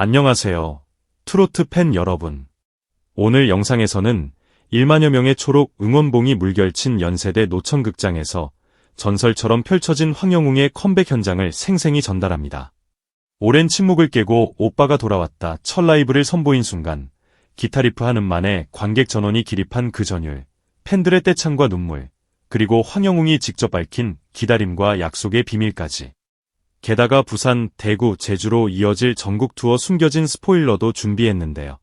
안녕하세요. 트로트 팬 여러분. 오늘 영상에서는 1만여 명의 초록 응원봉이 물결친 연세대 노천극장에서 전설처럼 펼쳐진 황영웅의 컴백 현장을 생생히 전달합니다. 오랜 침묵을 깨고 오빠가 돌아왔다 첫 라이브를 선보인 순간 기타 리프 하는 만에 관객 전원이 기립한 그 전율, 팬들의 떼창과 눈물, 그리고 황영웅이 직접 밝힌 기다림과 약속의 비밀까지. 게다가 부산, 대구, 제주로 이어질 전국 투어 숨겨진 스포일러도 준비했는데요.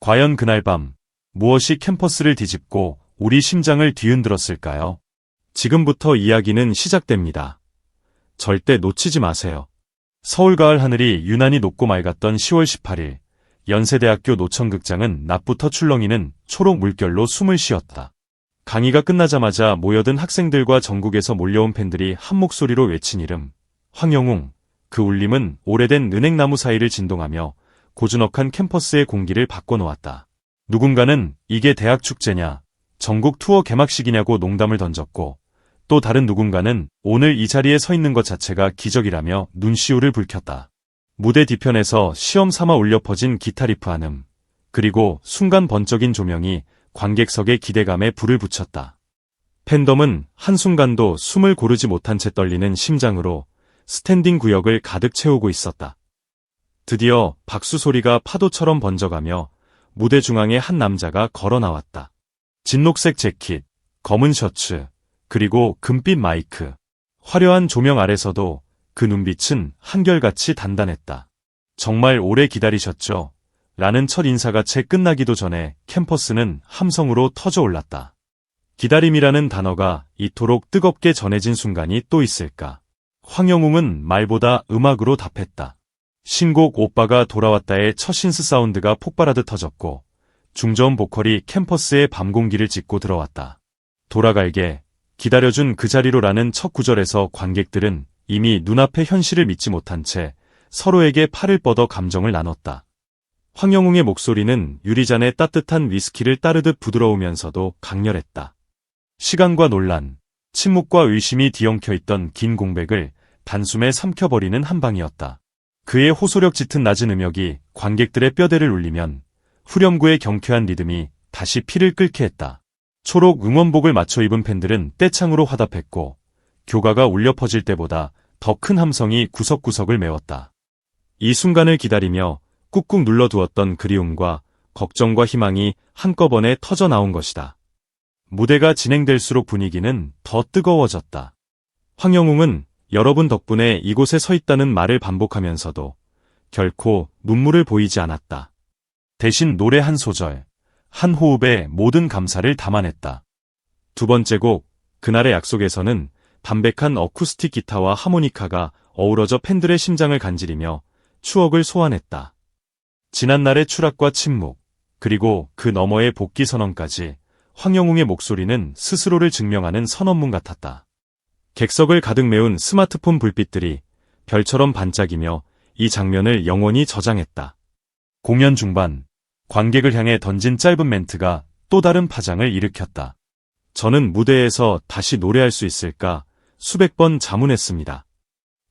과연 그날 밤 무엇이 캠퍼스를 뒤집고 우리 심장을 뒤흔들었을까요? 지금부터 이야기는 시작됩니다. 절대 놓치지 마세요. 서울 가을 하늘이 유난히 높고 맑았던 10월 18일 연세대학교 노천극장은 낮부터 출렁이는 초록 물결로 숨을 쉬었다. 강의가 끝나자마자 모여든 학생들과 전국에서 몰려온 팬들이 한 목소리로 외친 이름 황영웅 그 울림은 오래된 은행나무 사이를 진동하며 고즈넉한 캠퍼스의 공기를 바꿔놓았다. 누군가는 이게 대학 축제냐, 전국 투어 개막식이냐고 농담을 던졌고 또 다른 누군가는 오늘 이 자리에 서 있는 것 자체가 기적이라며 눈시울을 붉혔다. 무대 뒤편에서 시험 삼아 울려 퍼진 기타 리프 한 음, 그리고 순간 번쩍인 조명이 관객석의 기대감에 불을 붙였다. 팬덤은 한순간도 숨을 고르지 못한 채 떨리는 심장으로 스탠딩 구역을 가득 채우고 있었다. 드디어 박수 소리가 파도처럼 번져가며 무대 중앙에 한 남자가 걸어 나왔다. 진녹색 재킷, 검은 셔츠, 그리고 금빛 마이크. 화려한 조명 아래서도 그 눈빛은 한결같이 단단했다. 정말 오래 기다리셨죠? 라는 첫 인사가 채 끝나기도 전에 캠퍼스는 함성으로 터져 올랐다. 기다림이라는 단어가 이토록 뜨겁게 전해진 순간이 또 있을까? 황영웅은 말보다 음악으로 답했다. 신곡 오빠가 돌아왔다의 첫 신스 사운드가 폭발하듯 터졌고 중저음 보컬이 캠퍼스의 밤 공기를 찢고 들어왔다. 돌아갈게 기다려준 그 자리로라는 첫 구절에서 관객들은 이미 눈앞의 현실을 믿지 못한 채 서로에게 팔을 뻗어 감정을 나눴다. 황영웅의 목소리는 유리잔의 따뜻한 위스키를 따르듯 부드러우면서도 강렬했다. 시간과 논란, 침묵과 의심이 뒤엉켜 있던 긴 공백을 단숨에 삼켜버리는 한방이었다. 그의 호소력 짙은 낮은 음역이 관객들의 뼈대를 울리면 후렴구의 경쾌한 리듬이 다시 피를 끓게 했다. 초록 응원복을 맞춰 입은 팬들은 떼창으로 화답했고 교가가 울려 퍼질 때보다 더 큰 함성이 구석구석을 메웠다. 이 순간을 기다리며 꾹꾹 눌러두었던 그리움과 걱정과 희망이 한꺼번에 터져 나온 것이다. 무대가 진행될수록 분위기는 더 뜨거워졌다. 황영웅은 여러분 덕분에 이곳에 서 있다는 말을 반복하면서도 결코 눈물을 보이지 않았다. 대신 노래 한 소절, 한 호흡에 모든 감사를 담아냈다. 두 번째 곡, 그날의 약속에서는 담백한 어쿠스틱 기타와 하모니카가 어우러져 팬들의 심장을 간지리며 추억을 소환했다. 지난날의 추락과 침묵, 그리고 그 너머의 복귀 선언까지 황영웅의 목소리는 스스로를 증명하는 선언문 같았다. 객석을 가득 메운 스마트폰 불빛들이 별처럼 반짝이며 이 장면을 영원히 저장했다. 공연 중반, 관객을 향해 던진 짧은 멘트가 또 다른 파장을 일으켰다. 저는 무대에서 다시 노래할 수 있을까 수백 번 자문했습니다.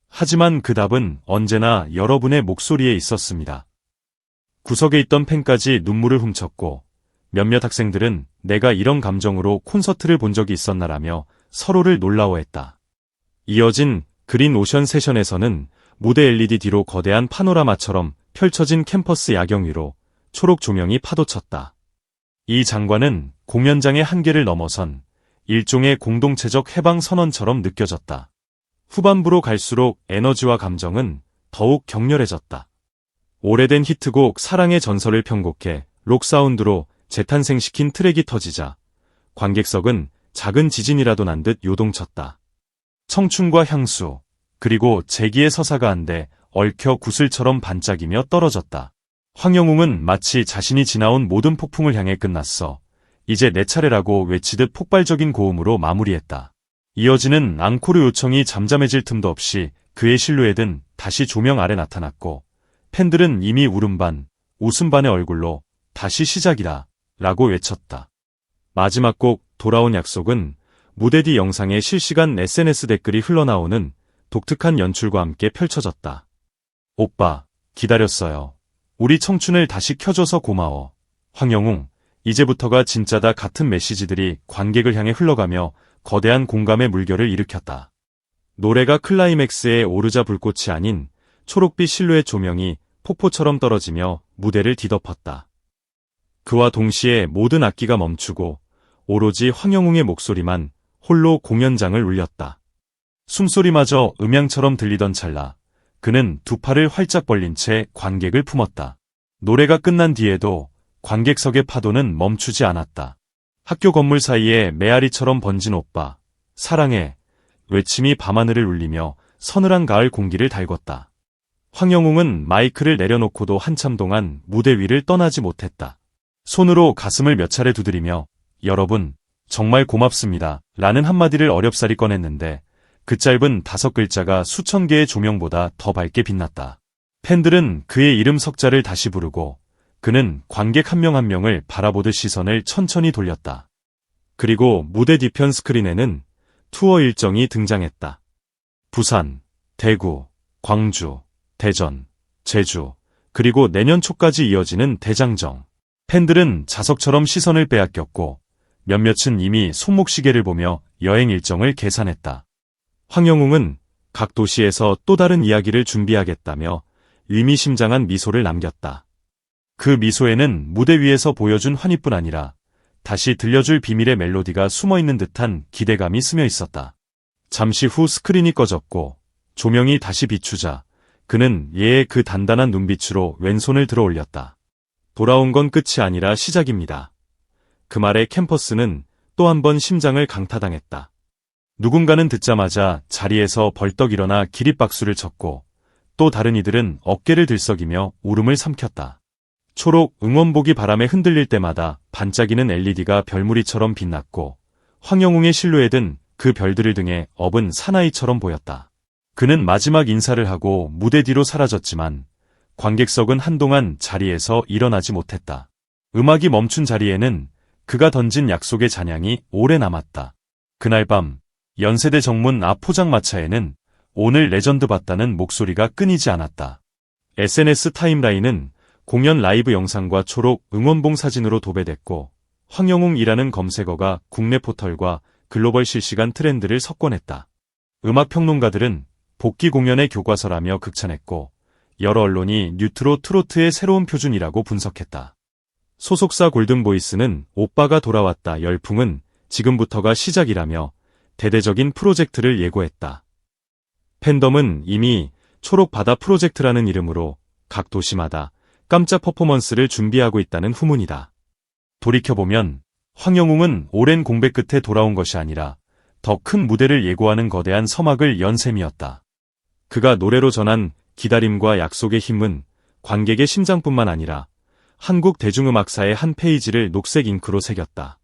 하지만 그 답은 언제나 여러분의 목소리에 있었습니다. 구석에 있던 팬까지 눈물을 훔쳤고 몇몇 학생들은 내가 이런 감정으로 콘서트를 본 적이 있었나라며 서로를 놀라워했다. 이어진 그린 오션 세션에서는 무대 LED 뒤로 거대한 파노라마처럼 펼쳐진 캠퍼스 야경 위로 초록 조명이 파도쳤다. 이 장관은 공연장의 한계를 넘어선 일종의 공동체적 해방 선언처럼 느껴졌다. 후반부로 갈수록 에너지와 감정은 더욱 격렬해졌다. 오래된 히트곡 사랑의 전설을 편곡해 록 사운드로 재탄생시킨 트랙이 터지자 관객석은 작은 지진이라도 난 듯 요동쳤다. 청춘과 향수, 그리고 재기의 서사가 한데 얽혀 구슬처럼 반짝이며 떨어졌다. 황영웅은 마치 자신이 지나온 모든 폭풍을 향해 끝났어. 이제 내 차례라고 외치듯 폭발적인 고음으로 마무리했다. 이어지는 앙코르 요청이 잠잠해질 틈도 없이 그의 실루엣은 다시 조명 아래 나타났고 팬들은 이미 울음 반, 웃음 반의 얼굴로 다시 시작이다 라고 외쳤다. 마지막 곡 돌아온 약속은 무대 뒤 영상에 실시간 SNS 댓글이 흘러나오는 독특한 연출과 함께 펼쳐졌다. 오빠, 기다렸어요. 우리 청춘을 다시 켜줘서 고마워. 황영웅, 이제부터가 진짜다 같은 메시지들이 관객을 향해 흘러가며 거대한 공감의 물결을 일으켰다. 노래가 클라이맥스에 오르자 불꽃이 아닌 초록빛 실루엣 조명이 폭포처럼 떨어지며 무대를 뒤덮었다. 그와 동시에 모든 악기가 멈추고 오로지 황영웅의 목소리만 홀로 공연장을 울렸다. 숨소리마저 음향처럼 들리던 찰나 그는 두 팔을 활짝 벌린 채 관객을 품었다. 노래가 끝난 뒤에도 관객석의 파도는 멈추지 않았다. 학교 건물 사이에 메아리처럼 번진 오빠, 사랑해, 외침이 밤하늘을 울리며 서늘한 가을 공기를 달궜다. 황영웅은 마이크를 내려놓고도 한참 동안 무대 위를 떠나지 못했다. 손으로 가슴을 몇 차례 두드리며 여러분, 정말 고맙습니다. 라는 한마디를 어렵사리 꺼냈는데 그 짧은 다섯 글자가 수천 개의 조명보다 더 밝게 빛났다. 팬들은 그의 이름 석자를 다시 부르고 그는 관객 한명한 명을 바라보듯 시선을 천천히 돌렸다. 그리고 무대 뒤편 스크린에는 투어 일정이 등장했다. 부산, 대구, 광주, 대전, 제주, 그리고 내년 초까지 이어지는 대장정. 팬들은 자석처럼 시선을 빼앗겼고 몇몇은 이미 손목시계를 보며 여행 일정을 계산했다. 황영웅은 각 도시에서 또 다른 이야기를 준비하겠다며 의미심장한 미소를 남겼다. 그 미소에는 무대 위에서 보여준 환희뿐 아니라 다시 들려줄 비밀의 멜로디가 숨어있는 듯한 기대감이 스며 있었다. 잠시 후 스크린이 꺼졌고 조명이 다시 비추자 그는 예의 그 단단한 눈빛으로 왼손을 들어 올렸다. 돌아온 건 끝이 아니라 시작입니다. 그 말에 캠퍼스는 또 한 번 심장을 강타당했다. 누군가는 듣자마자 자리에서 벌떡 일어나 기립박수를 쳤고 또 다른 이들은 어깨를 들썩이며 울음을 삼켰다. 초록 응원복이 바람에 흔들릴 때마다 반짝이는 LED가 별무리처럼 빛났고 황영웅의 실루엣은 그 별들을 등에 업은 사나이처럼 보였다. 그는 마지막 인사를 하고 무대 뒤로 사라졌지만 관객석은 한동안 자리에서 일어나지 못했다. 음악이 멈춘 자리에는 그가 던진 약속의 잔향이 오래 남았다. 그날 밤 연세대 정문 앞 포장마차에는 오늘 레전드 봤다는 목소리가 끊이지 않았다. SNS 타임라인은 공연 라이브 영상과 초록 응원봉 사진으로 도배됐고 황영웅이라는 검색어가 국내 포털과 글로벌 실시간 트렌드를 석권했다. 음악 평론가들은 복귀 공연의 교과서라며 극찬했고 여러 언론이 뉴트로 트로트의 새로운 표준이라고 분석했다. 소속사 골든보이스는 오빠가 돌아왔다 열풍은 지금부터가 시작이라며 대대적인 프로젝트를 예고했다. 팬덤은 이미 초록바다 프로젝트라는 이름으로 각 도시마다 깜짝 퍼포먼스를 준비하고 있다는 후문이다. 돌이켜보면 황영웅은 오랜 공백 끝에 돌아온 것이 아니라 더 큰 무대를 예고하는 거대한 서막을 연 셈이었다. 그가 노래로 전한 기다림과 약속의 힘은 관객의 심장뿐만 아니라 한국 대중음악사의 한 페이지를 녹색 잉크로 새겼다.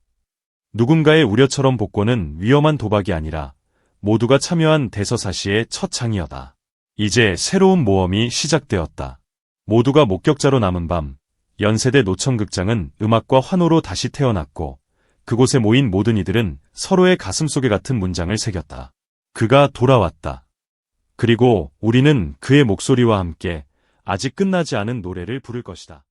누군가의 우려처럼 복권은 위험한 도박이 아니라 모두가 참여한 대서사시의 첫 장이었다. 이제 새로운 모험이 시작되었다. 모두가 목격자로 남은 밤, 연세대 노천극장은 음악과 환호로 다시 태어났고 그곳에 모인 모든 이들은 서로의 가슴 속에 같은 문장을 새겼다. 그가 돌아왔다. 그리고 우리는 그의 목소리와 함께 아직 끝나지 않은 노래를 부를 것이다.